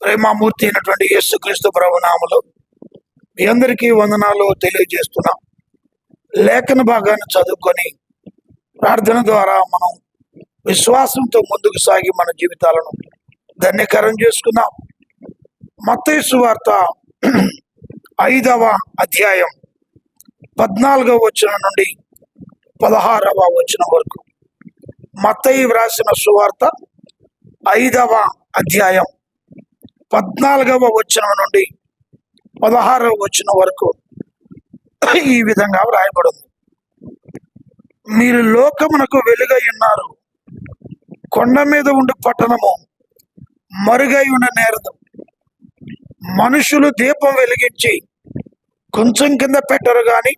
ప్రేమామూర్తి అయినటువంటి యేసుక్రీస్తు ప్రభునామలు మీ అందరికీ వందనాలు తెలియజేస్తున్నాం. లేఖన భాగాన్ని చదువుకొని ప్రార్థన ద్వారా మనం విశ్వాసంతో ముందుకు సాగి మన జీవితాలను ధన్యకరం చేసుకుందాం. మత్తయి వార్త ఐదవ అధ్యాయం. పద్నాలుగవ వచనం నుండి పదహారవ వచనం వరకు. మత్తయి వ్రాసిన సువార్త ఐదవ అధ్యాయం పద్నాలుగవ వచనం నుండి పదహారవ వచనం వరకు ఈ విధంగా వ్రాయబడింది. మీరు లోకమునకు వెలుగై ఉన్నారు. కొండ మీద ఉండి పట్టణము మరుగై ఉన్న నేరదు మనుషులు దీపం వెలిగించి కొంచెం కింద పెట్టరు కానీ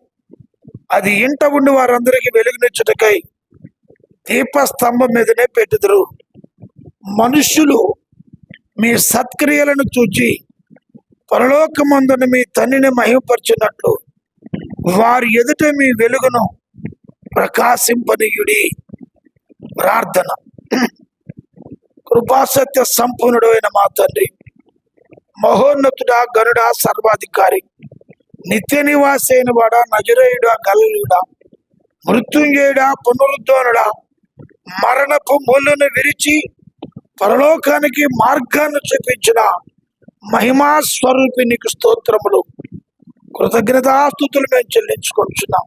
అది ఇంట ఉండి వారందరికీ వెలుగునిచ్చుటకై దీపస్తంభం మీదనే పెట్టుదురు. మనుష్యులు మీ సత్క్రియలను చూచి పరలోకమందున మీ తండ్రిని మహిమపరిచినట్లు వారి ఎదుట మీ వెలుగును ప్రకాశింపనీయుడి ప్రార్థన. కృపాసత్య సంపూర్ణుడైన మా తండ్రి మహోన్నతుడా గనుడా సర్వాధికారి. నిత్య నివాసైన వాడా నజరేయుడా గల్లుడా మృత్యుంజయుడా పునరుద్ధోనుడా మరణపు ముళ్ళను విరిచి పరలోకానికి మార్గాన్ని చూపించిన మహిమా స్వరూపి నీకు స్తోత్రములు. కృతజ్ఞతాస్తుతులు మేము చెల్లించుకుంటున్నాం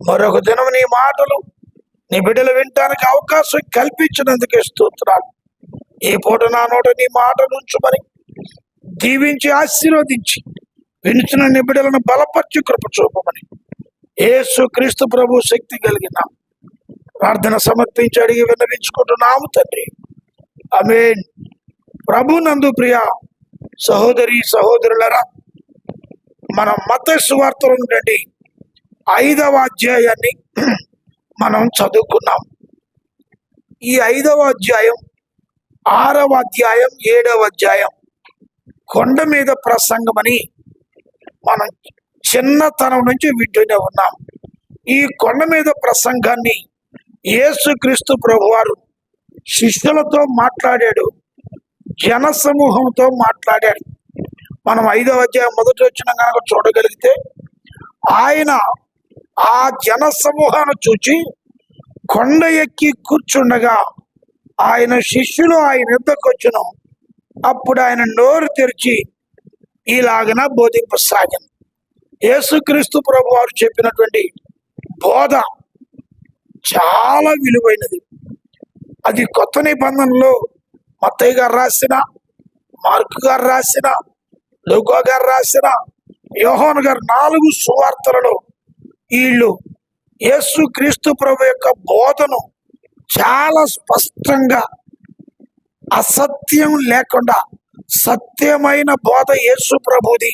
మరొక దినం నీ మాటలు నీ బిడ్డలు వినటానికి అవకాశం కల్పించినందుకే స్తోత్రాలు. ఈ పూట నా నోట నీ మాట నుంచుమని దీవించి ఆశీర్వదించి వినుచున్న నిబిడలను బిడ్డలను బలపరిచి కృప చూపమని ఏసు క్రీస్తు ప్రభు శక్తి కలిగిన ప్రార్థన సమర్పించి అడిగి విన్నవించుకుంటున్నాము తండ్రి. అమేన్ ప్రభు నందు ప్రియ సహోదరి సహోదరులరా మన మత సువార్తల నుండి ఐదవ అధ్యాయాన్ని మనం చదువుకున్నాం ఈ ఐదవ అధ్యాయం ఆరవ అధ్యాయం ఏడవ అధ్యాయం కొండ మీద ప్రసంగమని మనం చిన్నతనం నుంచి వింటూనే ఉన్నాం. ఈ కొండ మీద ప్రసంగాన్ని యేసుక్రీస్తు ప్రభువారు శిష్యులతో మాట్లాడాడు జన సమూహంతో మాట్లాడాడు మనం ఐదవ అధ్యాయం మొదటి వచ్చిన కనుక చూడగలిగితే ఆయన ఆ జన సమూహాన్ని చూచి కొండ ఎక్కి కూర్చుండగా ఆయన శిష్యులు ఆయన యుద్ధకు అప్పుడు ఆయన నోరు తెరిచి ఇలాగన బోధింపసాగాను యేసుక్రీస్తు ప్రభు వారు చెప్పినటువంటి బోధ చాలా విలువైనది. అది కొత్త నిబంధనలో మత్తయ్య గారు రాసిన మార్కు గారు రాసిన లూకా గారు రాసిన యోహోన్ గారు నాలుగు సువార్తలలో వీళ్ళు యేసు క్రీస్తు ప్రభు యొక్క బోధను చాలా స్పష్టంగా అసత్యం లేకుండా సత్యమైన బోధ యేసు ప్రభుది.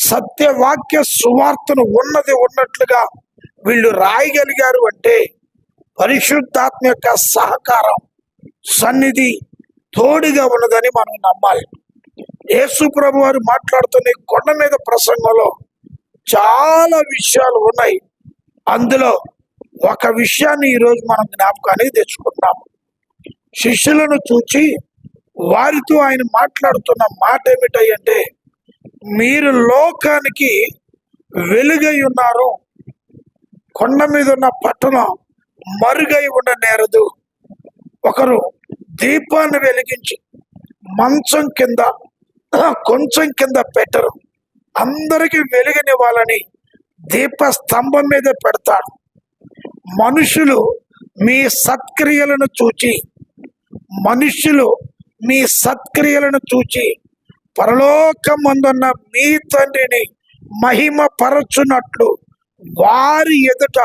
సత్యవాక్య సువార్తను ఉన్నది ఉన్నట్లుగా వీళ్ళు రాయగలిగారు అంటే పరిశుద్ధాత్మ యొక్క సహకారం సన్నిధి తోడుగా ఉన్నదని మనం నమ్మాలి. యేసు ప్రభు వారు మాట్లాడుతున్న కొండ మీద ప్రసంగంలో చాలా విషయాలు ఉన్నాయి. అందులో ఒక విషయాన్ని ఈరోజు మనం జ్ఞాపకానికి తెచ్చుకుంటాము శిష్యులను చూచి వారితో ఆయన మాట్లాడుతున్న మాట ఏమిటంటే మీరు లోకానికి వెలుగై ఉన్నారు కొండ మీద ఉన్న పట్టణం మరుగై ఉండ నేరదు ఒకరు దీపాన్ని వెలిగించి మంచం కింద కొంచెం కింద పెట్టరు. అందరికి వెలుగునివ్వాలని దీప స్తంభం మీద పెడతాడు మనుషులు మీ సత్క్రియలను చూచి మనుషులు మీ సత్క్రియలను చూచి పరలోకమందున్న మీ తండ్రిని మహిమ పరచునట్లు వారి ఎదుట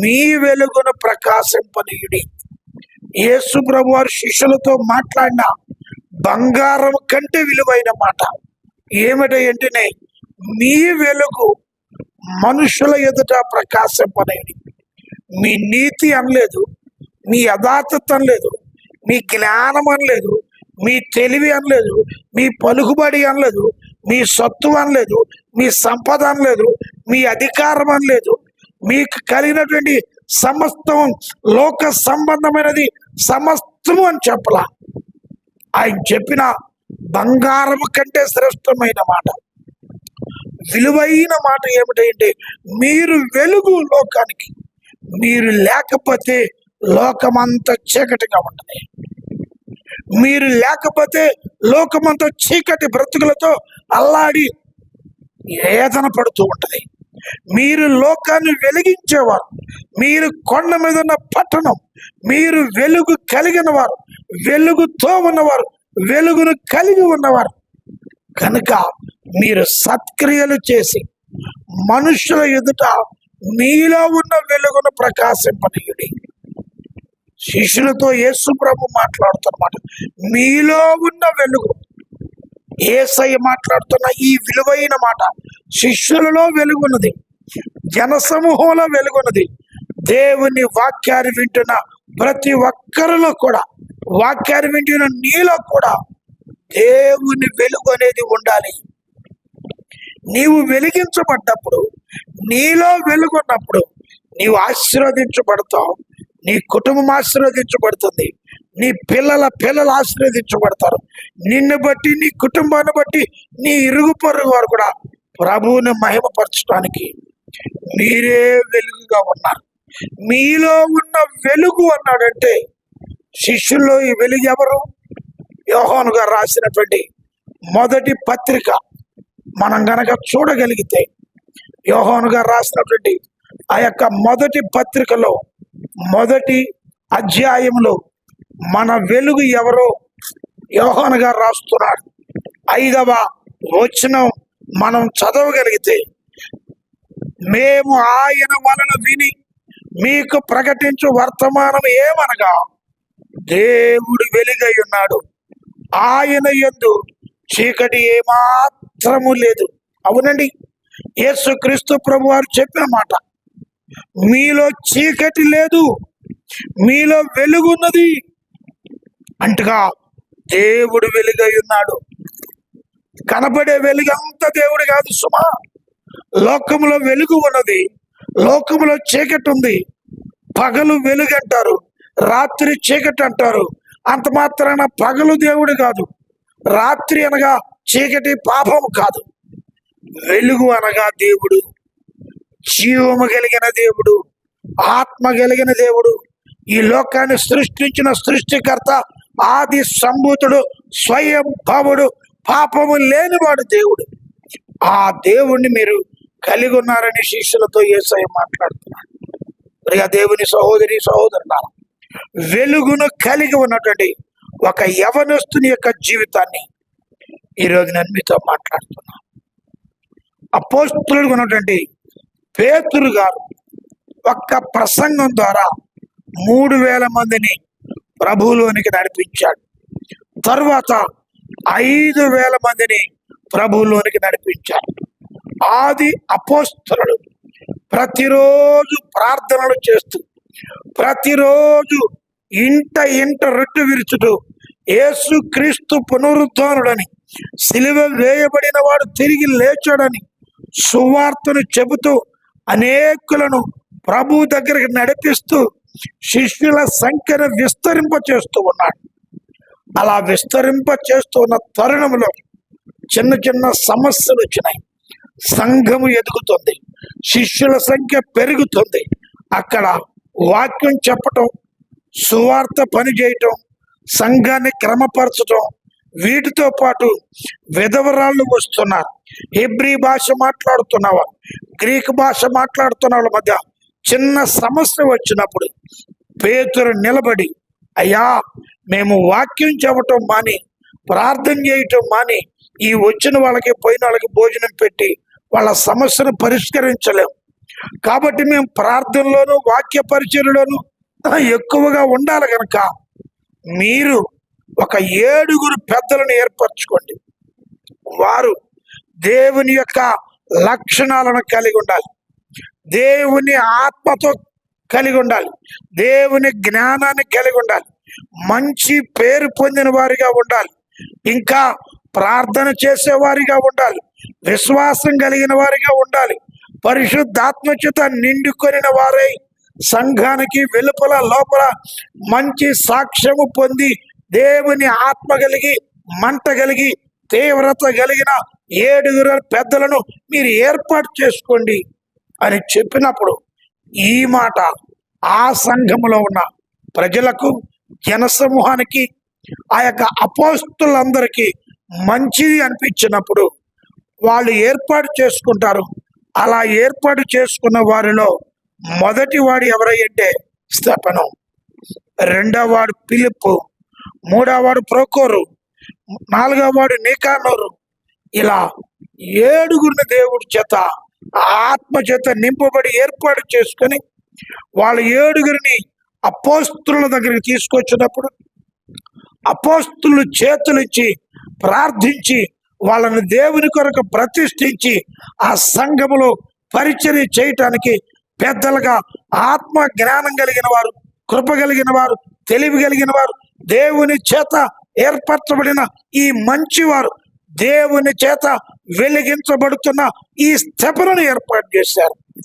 మీ వెలుగును ప్రకాశింపనీయుడి. యేసు ప్రభు వారు శిష్యులతో మాట్లాడిన బంగారం కంటే విలువైన మాట ఏమిటంటేనే మీ వెలుగు మనుషుల ఎదుట ప్రకాశింపనేది మీ నీతి అనలేదు మీ యథార్థత అనలేదు మీ జ్ఞానం అనలేదు మీ తెలివి అనలేదు మీ పలుకుబడి అనలేదు మీ సత్తు అనలేదు మీ సంపద అనలేదు మీ అధికారం అనలేదు. మీకు కలిగినటువంటి సమస్తం లోక సంబంధమైనది సమస్తము అని చెప్పలా. ఆయన చెప్పిన బంగారం కంటే శ్రేష్టమైన మాట. విలువైన మాట ఏమిటంటే మీరు వెలుగు లోకానికి మీరు లేకపోతే లోకమంతా చీకటిగా ఉంటుంది. మీరు లేకపోతే లోకమంతా చీకటి బ్రతుకులతో అల్లాడి వేదన పడుతూ ఉంటుంది మీరు లోకాన్ని వెలిగించేవారు. మీరు కొండ మీద ఉన్న పట్టణం మీరు వెలుగు కలిగిన వారు వెలుగుతో ఉన్నవారు వెలుగును కలిగి ఉన్నవారు. కనుక మీరు సత్క్రియలు చేసి మనుషుల ఎదుట మీలో ఉన్న వెలుగును ప్రకాశింపనీయుడి శిష్యులతో యేసు ప్రభు మాట్లాడుతున్నమాట. మీలో ఉన్న వెలుగు. ఏసయ్య మాట్లాడుతున్న ఈ విలువైన మాట శిష్యులలో వెలుగున్నది. జనసమూహంలో వెలుగున్నది. దేవుని వాక్యాన్ని వింటున్న ప్రతి ఒక్కరిలో కూడా వాక్యాన్ని వింటున్న నీలో కూడా దేవుని వెలుగు అనేది ఉండాలి. నీవు వెలిగించబడ్డప్పుడు నీలో వెలుగున్నప్పుడు నీవు ఆశీర్వదించబడతావు. నీ కుటుంబం ఆశీర్వదించబడుతుంది. నీ పిల్లల పిల్లలు ఆశీర్వదించబడతారు. నిన్ను బట్టి నీ కుటుంబాన్ని బట్టి నీ ఇరుగు పొరుగు వారు కూడా ప్రభువుని మహిమపరచడానికి మీరే వెలుగుగా ఉన్నారు. మీలో ఉన్న వెలుగు అన్నాడంటే శిష్యుల్లో ఈ వెలుగు ఎవరు? యోహాను గారు రాసినటువంటి మొదటి పత్రిక మనం గనక చూడగలిగితే యోహాను గారు రాసినటువంటి ఆ యొక్క మొదటి పత్రికలో మొదటి అధ్యాయంలో మన వెలుగు ఎవరో యోహనగా గారు రాస్తున్నాడు. ఐదవ వచనం మనం చదవగలిగితే మేము ఆయన వలన విని మీకు ప్రకటించు వర్తమానం ఏమనగా దేవుడు వెలుగై ఉన్నాడు. ఆయన యందు చీకటి ఏమాత్రము లేదు. అవునండి. యేసుక్రీస్తు ప్రభు వారు చెప్పిన మాట మీలో చీకటి లేదు మీలో వెలుగున్నది. అంటగా దేవుడు వెలుగై ఉన్నాడు. కనపడే వెలుగు అంత దేవుడు కాదు సుమా. లోకంలో వెలుగు ఉన్నది లోకంలో చీకటి ఉంది. పగలు వెలుగు అంటారు రాత్రి చీకటి అంటారు. అంత మాత్రాన పగలు దేవుడు కాదు రాత్రి అనగా చీకటి పాపము కాదు. వెలుగు అనగా దేవుడు జీవము కలిగిన దేవుడు ఆత్మ కలిగిన దేవుడు ఈ లోకాన్ని సృష్టించిన సృష్టికర్త ఆది సంభూతుడు స్వయం భవుడు పాపము లేనివాడు దేవుడు. ఆ దేవుణ్ణి మీరు కలిగి ఉన్నారని శిష్యులతో ఏసై మాట్లాడుతున్నాడు. ప్రియ దేవుని సహోదరి సహోదరులారా వెలుగును కలిగి ఉన్నటువంటి ఒక యవనస్తుని యొక్క జీవితాన్ని ఈరోజు నేను మీతో మాట్లాడుతున్నాను. అపోస్తులుగా ఉన్నటువంటి పేతురు గారు ఒక్క ప్రసంగం ద్వారా మూడు వేల మందిని ప్రభులోనికి నడిపించాడు. తర్వాత ఐదు వేల మందిని ప్రభులోనికి నడిపించాడు. ఆది అపోస్తరుడు ప్రతిరోజు ప్రార్థనలు చేస్తూ ప్రతిరోజు ఇంట ఇంట రొట్టె విరుచుతూ యేసు క్రీస్తు పునరుద్ధానుడని సిలువ వేయబడిన వాడు తిరిగి లేచాడని సువార్తను చెబుతూ అనేకులను ప్రభు దగ్గరికి నడిపిస్తూ శిష్యుల సంఖ్యను విస్తరింప చేస్తూ ఉన్నాడు. అలా విస్తరింప చేస్తున్న తరుణంలో చిన్న చిన్న సమస్యలు వచ్చినాయి. సంఘము ఎదుగుతుంది. శిష్యుల సంఖ్య పెరుగుతుంది. అక్కడ వాక్యం చెప్పటం సువార్త పని చేయటం సంఘాన్ని క్రమపరచటం వీటితో పాటు విధవరాళ్ళు వస్తున్నారు. హెబ్రీ భాష మాట్లాడుతున్నవారు గ్రీక్ భాష మాట్లాడుతున్న వాళ్ళ మధ్య చిన్న సమస్య వచ్చినప్పుడు పేతురు నిలబడి అయ్యా మేము వాక్యం చెప్పటం మాని ప్రార్థన చేయటం మాని ఈ వచ్చిన వాళ్ళకి పోయిన వాళ్ళకి భోజనం పెట్టి వాళ్ళ సమస్యను పరిష్కరించలేము కాబట్టి మేము ప్రార్థనలోను వాక్య పరిచయలోను ఎక్కువగా ఉండాలి కనుక మీరు ఒక ఏడుగురు పెద్దలను ఏర్పరచుకోండి. వారు దేవుని యొక్క లక్షణాలను కలిగి ఉండాలి. దేవుని ఆత్మతో కలిగి ఉండాలి. దేవుని జ్ఞానాన్ని కలిగి ఉండాలి. మంచి పేరు పొందిన వారిగా ఉండాలి. ఇంకా ప్రార్థన చేసేవారిగా ఉండాలి. విశ్వాసం కలిగిన వారిగా ఉండాలి. పరిశుద్ధాత్మచేత నిండుకొనిన వారై సంఘానికి వెలుపల లోపల మంచి సాక్ష్యము పొంది దేవుని ఆత్మ కలిగి మంట కలిగి తీవ్రత కలిగిన ఏడుగురు పెద్దలను మీరు ఏర్పాటు చేసుకోండి అని చెప్పినప్పుడు ఈ మాట ఆ సంఘములో ఉన్న ప్రజలకు జనసమూహానికి ఆ యొక్క అపోస్తులందరికీ మంచిది అనిపించినప్పుడు వాళ్ళు ఏర్పాటు చేసుకుంటారు. అలా ఏర్పాటు చేసుకున్న వారిలో మొదటివాడు ఎవరై అంటే స్తపనం రెండవ వాడు పిలుపు మూడవవాడు ప్రోకోరు నాలుగవ వాడు నీకానోరు. ఇలా ఏడుగురిని దేవుడి చేత ఆత్మ చేత నింపబడి ఏర్పాటు చేసుకొని వాళ్ళ ఏడుగురిని అపోస్తుల దగ్గరికి తీసుకొచ్చినప్పుడు అపోస్తులు చేతులిచ్చి ప్రార్థించి వాళ్ళని దేవుని కొరకు ప్రతిష్ఠించి ఆ సంఘములో పరిచర్య చేయటానికి పెద్దలుగా ఆత్మ జ్ఞానం కలిగిన వారు కృప కలిగిన వారు తెలివి కలిగిన వారు దేవుని చేత ఏర్పరచబడిన ఈ మంచివారు దేవుని చేత వెలిగించబడుతున్న ఈ స్థెపలను ఏర్పాటు చేశారు.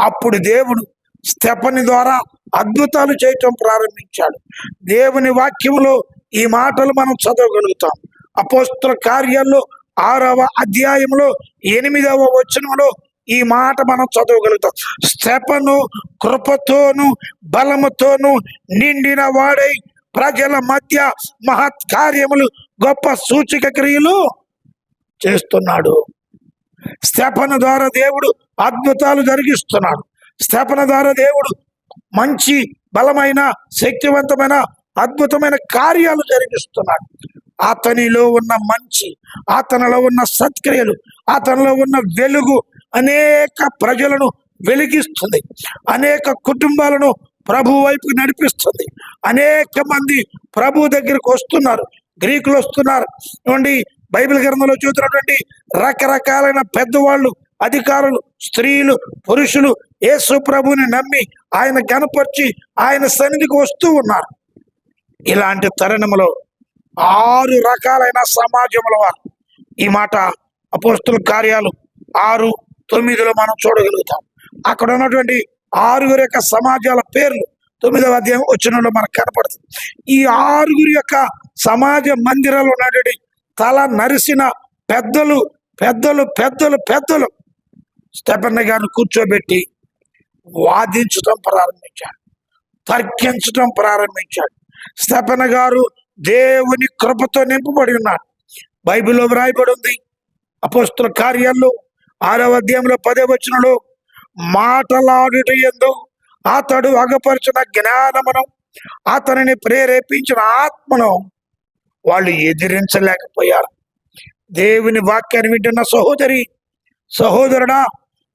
అప్పుడు దేవుడు స్థెపని ద్వారా అద్భుతాలు చేయటం ప్రారంభించాడు. దేవుని వాక్యంలో ఈ మాటలు మనం చదవగలుగుతాం. అపోస్తుల కార్యాల్లో ఆరవ అధ్యాయంలో ఎనిమిదవ వచనంలో ఈ మాట మనం చదవగలుగుతాం. స్తెపను కృపతోను బలముతోను నిండిన వాడై ప్రజల మధ్య మహత్కార్యములు గొప్ప సూచిక క్రియలు చేస్తున్నాడు. స్థాపన ద్వారా దేవుడు అద్భుతాలు జరిగిస్తున్నాడు. స్థాపన ద్వారా దేవుడు మంచి బలమైన శక్తివంతమైన అద్భుతమైన కార్యాలు జరిగిస్తున్నాడు. అతనిలో ఉన్న మంచి అతనిలో ఉన్న సత్క్రియలు అతనిలో ఉన్న వెలుగు అనేక ప్రజలను వెలిగిస్తుంది. అనేక కుటుంబాలను ప్రభు వైపు నడిపిస్తుంది. అనేక మంది ప్రభు దగ్గరికి వస్తున్నారు. గ్రీకులు వస్తున్నారు. నుండి బైబిల్ గ్రంథంలో చూసినటువంటి రకరకాలైన పెద్దవాళ్ళు అధికారులు స్త్రీలు పురుషులు యేసు ప్రభుని నమ్మి ఆయన గనపరిచి ఆయన సన్నిధికి వస్తూ ఉన్నారు. ఇలాంటి తరుణంలో ఆరు రకాలైన సమాజముల వారు. ఈ మాట అపోస్తుల కార్యాలు ఆరు తొమ్మిదిలో మనం చూడగలుగుతాం. అక్కడ ఉన్నటువంటి ఆరుగురు యొక్క సమాజాల పేర్లు తొమ్మిదవ అధ్యాయం వచ్చినలో మనకు కనపడుతుంది. ఈ ఆరుగురి యొక్క సమాజ మందిరాలు ఉన్నటువంటి తల నరిసిన పెద్దలు పెద్దలు పెద్దలు పెద్దలు స్టెపన్న గారిని కూర్చోబెట్టి వాదించటం ప్రారంభించాడు తర్కించటం ప్రారంభించాడు స్టెపన గారు దేవుని కృపతో నింపబడి ఉన్నాడు బైబిల్లో వ్రాయబడి ఉంది. అపోస్తుల కార్యాల్లో ఆరవ అధ్యాయంలో పదే వచ్చినలో మాటలాడుట ఎందు అతడు అగపరిచిన జ్ఞానమును అతనిని ప్రేరేపించిన ఆత్మను వాళ్ళు ఎదిరించలేకపోయారు. దేవుని వాక్యాన్ని వింటున్న సహోదరి సహోదరుడా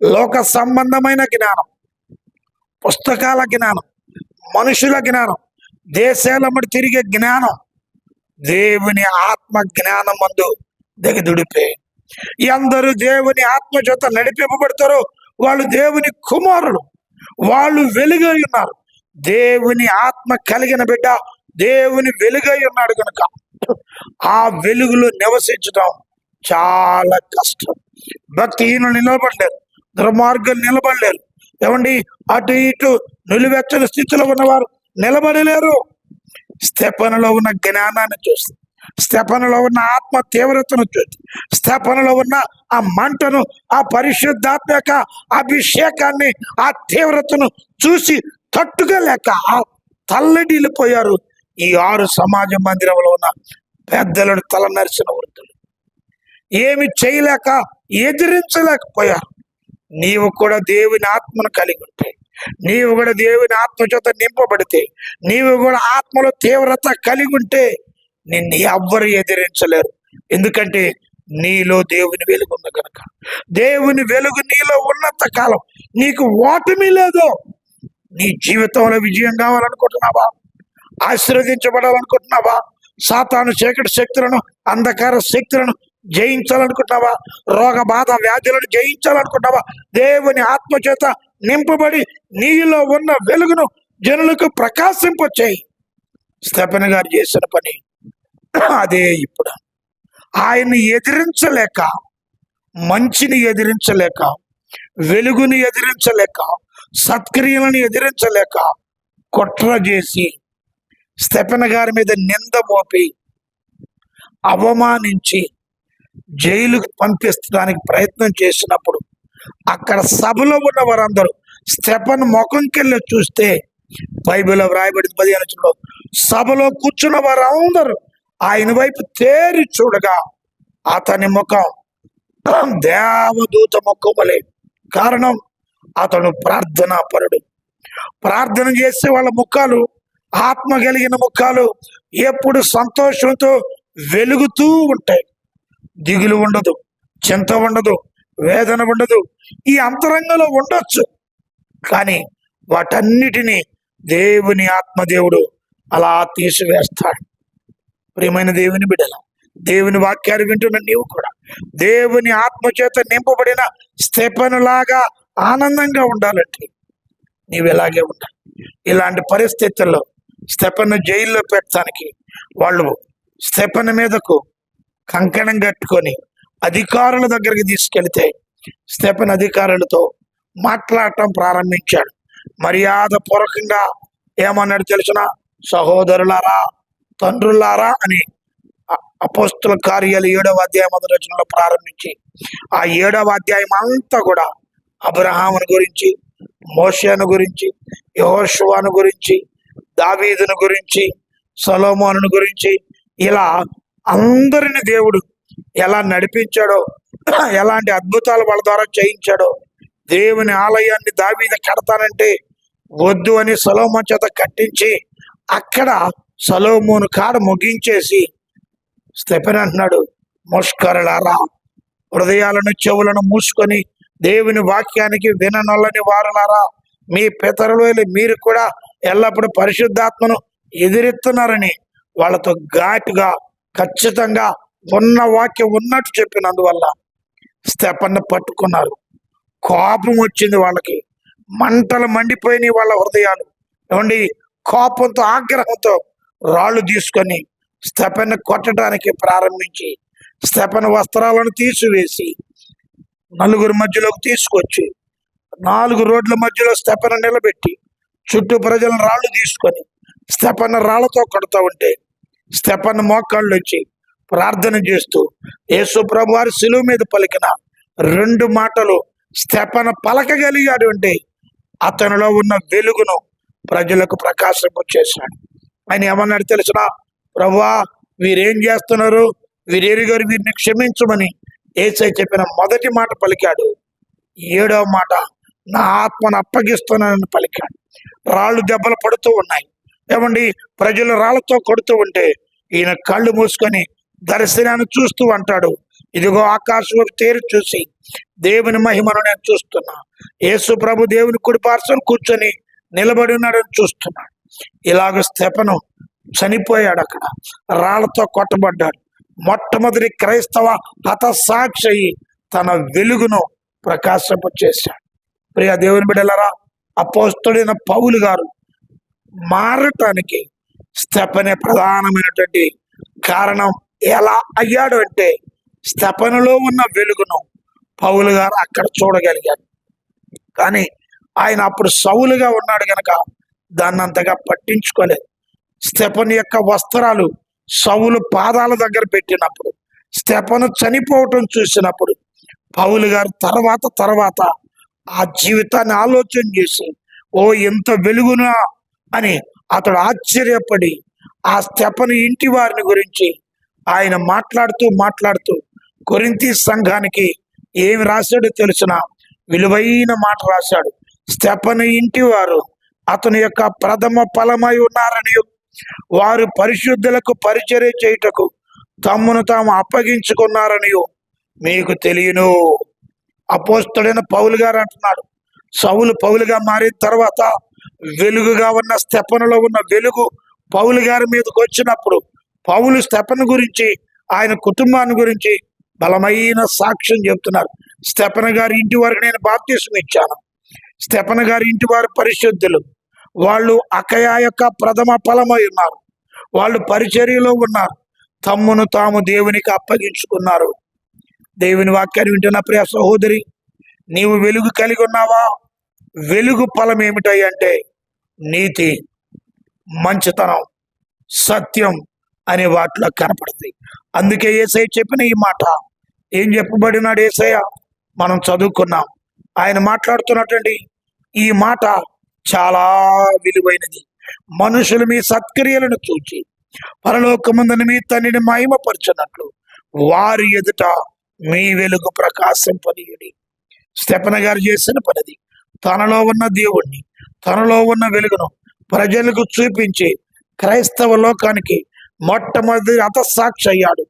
లోక సంబంధమైన జ్ఞానం పుస్తకాల జ్ఞానం మనుషుల జ్ఞానం దేశాలమ్మడి తిరిగే జ్ఞానం దేవుని ఆత్మ జ్ఞానం మందు దిగదుడిపే అందరూ దేవుని ఆత్మ చేత నడిపింపబడతారో వాళ్ళు దేవుని కుమారులు. వాళ్ళు వెలుగై ఉన్నారు. దేవుని ఆత్మ కలిగిన బిడ్డ దేవుని వెలుగై ఉన్నాడు కనుక ఆ వెలుగులో నివసించడం చాలా కష్టం. భక్తిహీనులు నిలబడలేరు దుర్మార్గులు నిలబడలేరు. ఏమండి? అటు ఇటు నిలువెచ్చని స్థితిలో ఉన్నవారు నిలబడలేరు. స్తెపనలో ఉన్న జ్ఞానాన్ని చూసి స్థపనలో ఉన్న ఆత్మ తీవ్రతను చూసి ఉన్న ఆ మంటను ఆ పరిశుద్ధాత్మ యొక్క అభిషేకాన్ని ఆ తీవ్రతను చూసి తట్టుకోలేక ఆ తల్లడిల్లిపోయారు ఈ ఆరు సమాజ మందిరంలో ఉన్న పెద్దలను తల నరిసిన వృద్ధులు. ఏమి చేయలేక ఎదిరించలేకపోయారు. నీవు కూడా దేవుని ఆత్మను కలిగి ఉంటే నీవు కూడా దేవుని ఆత్మ చేత నింపబడితే నీవు కూడా ఆత్మలో తీవ్రత కలిగి ఉంటే నిన్ను ఎవ్వరు ఎదిరించలేరు. ఎందుకంటే నీలో దేవుని వెలుగు ఉంది కనుక దేవుని వెలుగు నీలో ఉన్నంత కాలం నీకు ఓటమి లేదు. నీ జీవితంలో విజయం కావాలనుకుంటున్నావా? ఆశీర్వదించబడాలనుకుంటున్నావా? సాతాను చీకటి శక్తులను అంధకార శక్తులను జయించాలనుకుంటున్నావా? రోగ బాధ వ్యాధులను జయించాలనుకుంటున్నావా? దేవుని ఆత్మచేత నింపబడి నీలో ఉన్న వెలుగును జనులకు ప్రకాశింపచేయి. స్థపన గారు చేసిన పని అదే ఇప్పుడు. ఆయన్ని ఎదిరించలేక మంచిని ఎదిరించలేక వెలుగుని ఎదిరించలేక సత్క్రియలను ఎదిరించలేక కుట్ర చేసి స్టెఫెన్ గారి మీద నింద మోపి అవమానించి జైలుకు పంపిస్తడానికి ప్రయత్నం చేసినప్పుడు అక్కడ సభలో ఉన్న వారందరూ స్టెఫన్ ముఖంకెళ్ళి చూస్తే బైబిల్లో వ్రాయబడింది పదిహేను సభలో కూర్చున్న వారందరూ ఆయన వైపు తేరి చూడగా అతని ముఖం దేవదూత ముఖం వలె. కారణం అతను ప్రార్థనా పరుడు ప్రార్థన చేసే వాళ్ళ ముఖాలు ఆత్మ కలిగిన ముఖాలు ఎప్పుడు సంతోషంతో వెలుగుతూ ఉంటాయి. దిగులు ఉండదు చింత ఉండదు వేదన ఉండదు ఈ అంతరంగంలో ఉండొచ్చు. కానీ వాటన్నిటినీ దేవుని ఆత్మదేవుడు అలా తీసివేస్తాడు. ప్రియమైన దేవుని బిడ్డల దేవుని వాక్యాలు వింటున్న నీవు కూడా దేవుని ఆత్మచేత నింపబడిన లాగా ఆనందంగా ఉండాలంటే నీవు ఇలాగే ఉండాలి. ఇలాంటి పరిస్థితుల్లో స్థెపను జైల్లో పెట్టడానికి వాళ్ళు స్థెపన మీదకు కంకణం కట్టుకొని అధికారుల దగ్గరికి తీసుకెళ్తే స్థెపన్ అధికారులతో మాట్లాడటం ప్రారంభించాడు. మర్యాద పూర్వకంగా ఏమన్నాడు తెలిసిన? సహోదరులారా తండ్రులారా అని అపోస్తుల కార్యాలు ఏడవ అధ్యాయం మొదటి రచనలో ప్రారంభించి ఆ ఏడవ అధ్యాయం అంతా కూడా అబ్రహాముని గురించి మోషను గురించి యహోశువాను గురించి దావీదును గురించి సలోమోను గురించి ఇలా అందరిని దేవుడు ఎలా నడిపించాడో ఎలాంటి అద్భుతాలు వాళ్ళ ద్వారా చేయించాడో దేవుని ఆలయాన్ని దావీద కడతానంటే వద్దు అని సలోమో చేత కట్టించి అక్కడ సలోమోను కాడ ముగించేసి స్టెఫెన్ అంటున్నాడు ముష్కరులారా హృదయాలను చెవులను మూసుకొని దేవుని వాక్యానికి విననొల్లని వారులారా మీ పితరులు మీరు కూడా ఎల్లప్పుడూ పరిశుద్ధాత్మను ఎదిరిస్తున్నారని వాళ్ళతో ఘాటుగా ఖచ్చితంగా ఉన్న వాక్యం ఉన్నట్టు చెప్పినందువల్ల స్టెపన్ను పట్టుకున్నారు. కోపం వచ్చింది వాళ్ళకి. మంటలు మండిపోయినాయి వాళ్ళ హృదయాలు. ఏమండి? కోపంతో ఆగ్రహంతో రాళ్ళు తీసుకొని స్టెపన్ కొట్టడానికి ప్రారంభించి స్టెపన్ వస్త్రాలను తీసివేసి నలుగురు మధ్యలోకి తీసుకొచ్చి నాలుగు రోడ్ల మధ్యలో స్టెపన్ నిలబెట్టి చుట్టూ ప్రజలను రాళ్ళు తీసుకొని స్టెపన్ రాళ్ళతో కడుతూ ఉంటే స్టెపన్ మోకాళ్ళు వచ్చి ప్రార్థన చేస్తూ యేసు ప్రభు వారి శిలువ మీద పలికిన రెండు మాటలు స్టెపన్ పలకగలిగాడు అంటే అతనిలో ఉన్న వెలుగును ప్రజలకు ప్రకాశం చేశాడు ఆయన ఏమన్నాడు తెలిసిన ప్రభా వీరేం చేస్తున్నారు? వీరేరు గారు వీరిని క్షమించమని ఏసై చెప్పిన మొదటి మాట పలికాడు. ఏడవ మాట నా ఆత్మను అప్పగిస్తున్నానని పలికాడు. రాళ్ళు దెబ్బలు పడుతూ ఉన్నాయి. ఏమండి ప్రజలు రాళ్ళతో కొడుతూ ఉంటే ఈయన కళ్ళు మూసుకొని దర్శనాన్ని చూస్తూ అంటాడు. ఇదిగో ఆకాశం తేరు చూసి దేవుని మహిమను నేను చూస్తున్నా. యేసు ప్రభు దేవుని కుడి కూర్చొని నిలబడి ఉన్నాడని చూస్తున్నాడు ఇలాగ స్థెపను చనిపోయాడు అక్కడ. రాళ్ళతో కొట్టబడ్డాడు. మొట్టమొదటి క్రైస్తవ హతసాక్షి అయి తన వెలుగును ప్రకాశపు చేశాడు. ప్రియ దేవుని బిడ్డలరా అపోస్తుడైన పౌలు గారు మారటానికి స్థెపనే ప్రధానమైనటువంటి కారణం ఎలా అయ్యాడు అంటే స్తెపనులో ఉన్న వెలుగును పౌలు గారు అక్కడ చూడగలిగాడు. కానీ ఆయన అప్పుడు సౌలుగా ఉన్నాడు గనక దాన్ని అంతగా పట్టించుకోలేదు. స్టెపన్ యొక్క వస్త్రాలు సౌలు పాదాల దగ్గర పెట్టినప్పుడు స్టెపను చనిపోవటం చూసినప్పుడు పౌలు గారు తర్వాత తర్వాత ఆ జీవితాన్ని ఆలోచన చేసి ఓ ఎంత వెలుగునా? అని అతడు ఆశ్చర్యపడి ఆ స్టెపను ఇంటి వారిని గురించి ఆయన మాట్లాడుతూ మాట్లాడుతూ కొరింతి సంఘానికి ఏమి రాశాడో తెలిసిన విలువైన మాట రాశాడు. స్టెపను ఇంటి వారు అతని యొక్క ప్రథమ ఫలమై ఉన్నారని వారు పరిశుద్ధులకు పరిచర్య చేయుటకు తమ్మును తాము అప్పగించుకున్నారని మీకు తెలియను. అపోస్తుడైన పౌలు గారు అంటున్నాడు. సౌలు పౌలుగా మారిన తర్వాత వెలుగుగా ఉన్న స్తెపనలో ఉన్న వెలుగు పౌలు గారి మీదకి వచ్చినప్పుడు పౌలు స్టెపన్ గురించి ఆయన కుటుంబాన్ని గురించి బలమైన సాక్ష్యం చెప్తున్నారు. స్తెపన గారి ఇంటి వరకు నేను బాప్తీసం ఇచ్చాను. స్తెపన గారి ఇంటి వారు పరిశుద్ధులు. వాళ్ళు అకయా యొక్క ప్రథమ ఫలమై ఉన్నారు. వాళ్ళు పరిచర్యలో ఉన్నారు. తమ్మును తాము దేవునికి అప్పగించుకున్నారు. దేవుని వాక్యాన్ని వింటున్న ప్రియ సహోదరి నీవు వెలుగు కలిగి ఉన్నావా? వెలుగు ఫలం ఏమిటాయంటే నీతి మంచితనం సత్యం అనే వాటిలో కనపడుతుంది అందుకే ఏసై చెప్పిన ఈ మాట. ఏం చెప్పబడినాడు ఏసయ్య? మనం చదువుకున్నాం. ఆయన మాట్లాడుతున్నటువంటి ఈ మాట చాలా విలువైనది. మనుషులు మీ సత్క్రియలను చూచి పరలోకముందని మీ తండ్రిని మహిమపరచున్నట్లు వారి ఎదుట మీ వెలుగు ప్రకాశం పనియుడి స్టెపన గారు చేసిన పనిది తనలో ఉన్న దేవుణ్ణి తనలో ఉన్న వెలుగును ప్రజలకు చూపించి క్రైస్తవ లోకానికి మొట్టమొదటి హతసాక్షి అయ్యాడు.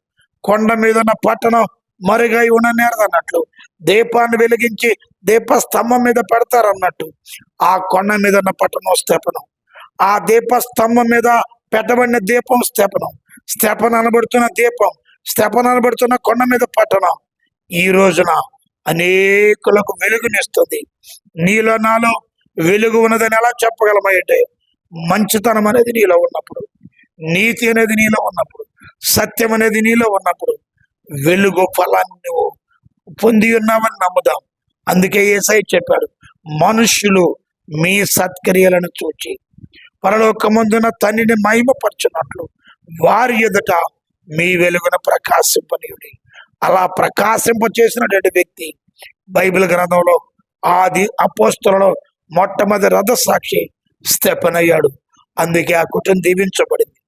కొండ మీద ఉన్న పట్టణం మరుగై ఉండనేరదన్నట్లు దీపాన్ని వెలిగించి దీప స్తంభం మీద పెడతారన్నట్టు. ఆ కొండ మీద ఉన్న పట్టణం స్థెపనం. ఆ దీప స్తంభం మీద పెట్టబడిన దీపం స్థెపనం. స్థెపన అనబడుతున్న దీపం స్థెపన అనబడుతున్న కొండ మీద పట్టణం. ఈ రోజున అనేకులకు వెలుగునిస్తుంది నీలో నాలో వెలుగు ఉన్నదని ఎలా చెప్పగలమంటే మంచితనం అనేది నీలో ఉన్నప్పుడు. నీతి అనేది నీలో ఉన్నప్పుడు. సత్యం అనేది నీలో ఉన్నప్పుడు. వెలుగు ఫలాన్ని నువ్వు పొంది ఉన్నావని నమ్ముదాం. అందుకే ఏసై చెప్పాడు మనుష్యులు మీ సత్క్రియలను చూచి పరలోకమందున తండ్రిని మహిమపరచున్నట్లు వారి ఎదుట మీ వెలుగున ప్రకాశింపనీయుడి. అలా ప్రకాశింప చేసినటువంటి వ్యక్తి బైబిల్ గ్రంథంలో ఆది అపోస్తులలో మొట్టమొదటి రథ సాక్షి స్థెపనయ్యాడు. అందుకే ఆ కుటుంబం దీవించబడింది.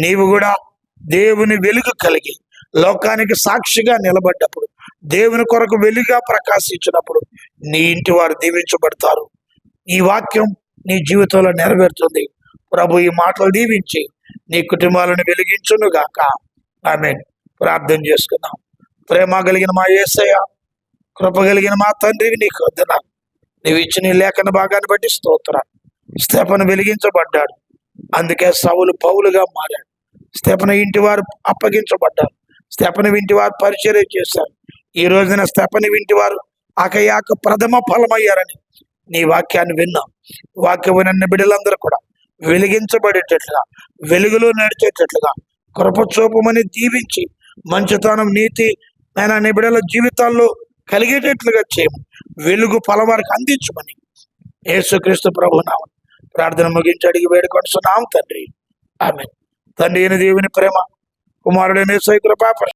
నీవు కూడా దేవుని వెలుగు కలిగి లోకానికి సాక్షిగా నిలబడ్డప్పుడు దేవుని కొరకు వెలుగా ప్రకాశించినప్పుడు నీ ఇంటి వారు దీవించబడతారు. ఈ వాక్యం నీ జీవితంలో నెరవేరుతుంది. ప్రభు ఈ మాటలు దీవించి నీ కుటుంబాలను వెలిగించును గాక ఆమె ప్రార్థన చేసుకున్నాం ప్రేమ కలిగిన మా యేసయ్య కృప కలిగిన మా తండ్రివి నీకు వద్దన నీవు ఇచ్చిన లేఖన భాగాన్ని బట్టి స్తోత్ర. స్టెఫను వెలిగించబడ్డాడు. అందుకే సవులు పౌలుగా మారాడు. స్టెఫను ఇంటి వారు అప్పగించబడ్డారు. స్టెఫను వింటి వారు పరిచర్య చేశారు. ఈ రోజున స్టెఫను వింటి వారు అకయాక ప్రథమ ఫలమయ్యారని నీ వాక్యాన్ని విన్నాం. వాక్యం వినన్న బిడ్డలందరూ కూడా వెలిగించబడేటట్లుగా వెలుగులో నడిచేటట్లుగా కృపచూపమని దీవించి మంచితనం నీతి నేను నీ బిడ్డల జీవితాల్లో కలిగేటట్లుగా చేయము వెలుగు ఫలం వారికి అందించమని యేసుక్రీస్తు ప్రభు నామం ప్రార్థన ముగించి అడిగి వేడుకొంటున్నాం తండ్రి. ఆమె తండ్రి అయిన దేవుని ప్రేమ కుమారుడైన యేసు కృపా